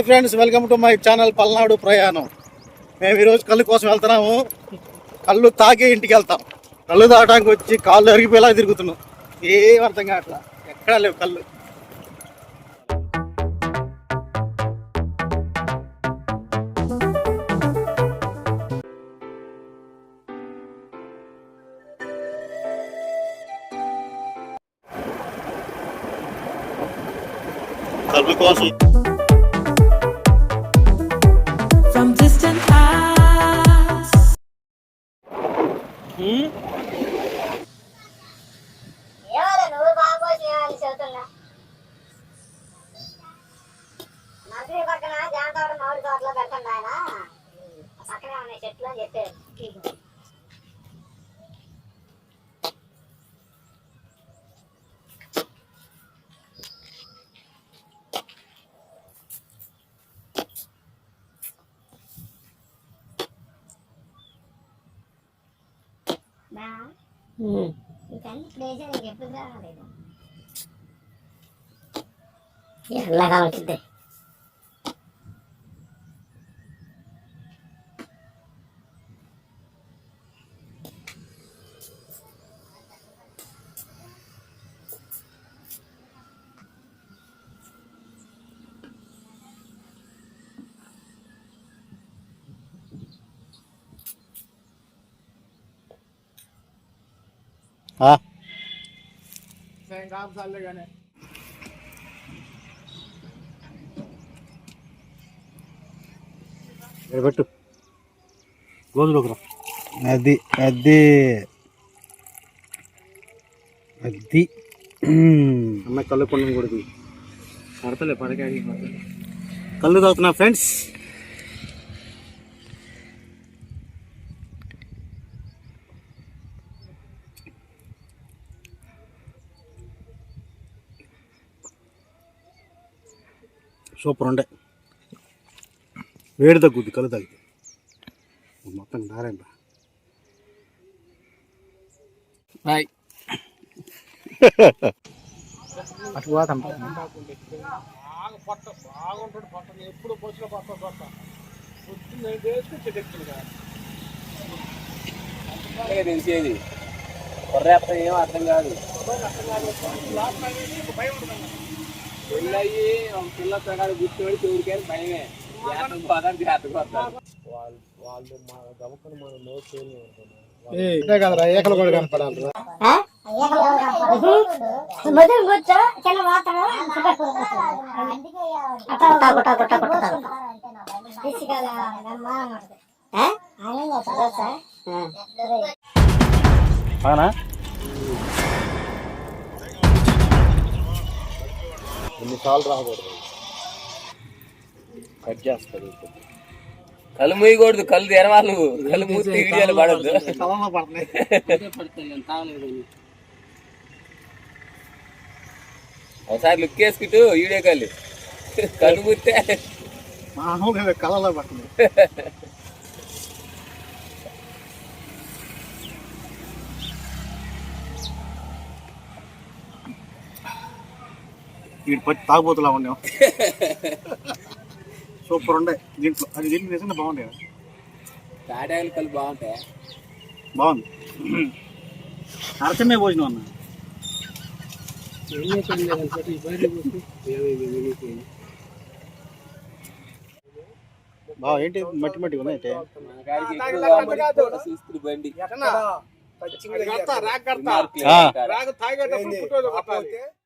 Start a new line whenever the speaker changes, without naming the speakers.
Hi friends welcome to my channel Palnadu ప్రయాణం. మేము ఈరోజు కళ్ళు కోసం వెళ్తున్నాము. కళ్ళు తాగే ఇంటికి వెళ్తాం. కళ్ళు తాగడానికి వచ్చి కాళ్ళు అరిగిపోయేలా తిరుగుతున్నాం. ఏం అర్థం కావట్లా? ఎక్కడా లేవు కళ్ళు. కళ్ళు కోసం
Là hết đẹp. Đó. Ừ. Cánh đây sẽ là đẹp hơn ra rồi. Dạ, là vào
trên đây. పెట్టు. గోధులోకి రా. అది అది అది అమ్మాయి కళ్ళు పండుగ కూడా తీ.
పడతలే పడకాడి
కళ్ళు తాగుతున్నా ఫ్రెండ్స్. సూపర్ ఉండే. వేడి తగ్గుద్ది కళ్ళు తాగితే మొత్తం దారేంట
బాయ్. అటు పోతాం తెలిసేది కొర్రేస్తా ఏం అర్థం కాదు. పెళ్ళయి ఒక పిల్ల ప్రకారం కూర్చోబడి చూడికని భయమే. వాళ్ళు వాళ్ళు మా గమకను మన నోట్ చేయలేదు
కదరా ఏకలు కూడా కనపడాలి
ముదురు కూర్చో చిన్న వాతలు
అవునా?
ఎన్నిసార్లు రాకూడదు. కట్ చేస్తారు కళ్ళు మూయకూడదు కళ్ళు తెరవాలి కళ్ళు మూసి వీడియోలు పడద్దు. ఒకసారి లుక్ వేసుకుంటూ వీడియో కళ్ళు కళ్ళు మూస్తే.
కళ్ళలో పడుతున్నాయి వీడి పచ్చి తాగుబోతులా ఉన్నాం సూపర్ ఉండే. దీంట్లో అది దీంట్లో నిజంగా బాగుండే
తాటాకులు కళ్ళు బాగుంటాయి?
బాగుంది. అరచమే భోజనం అన్న. బావ ఏంటి మట్టి మట్టి ఉన్నాయి
బండి.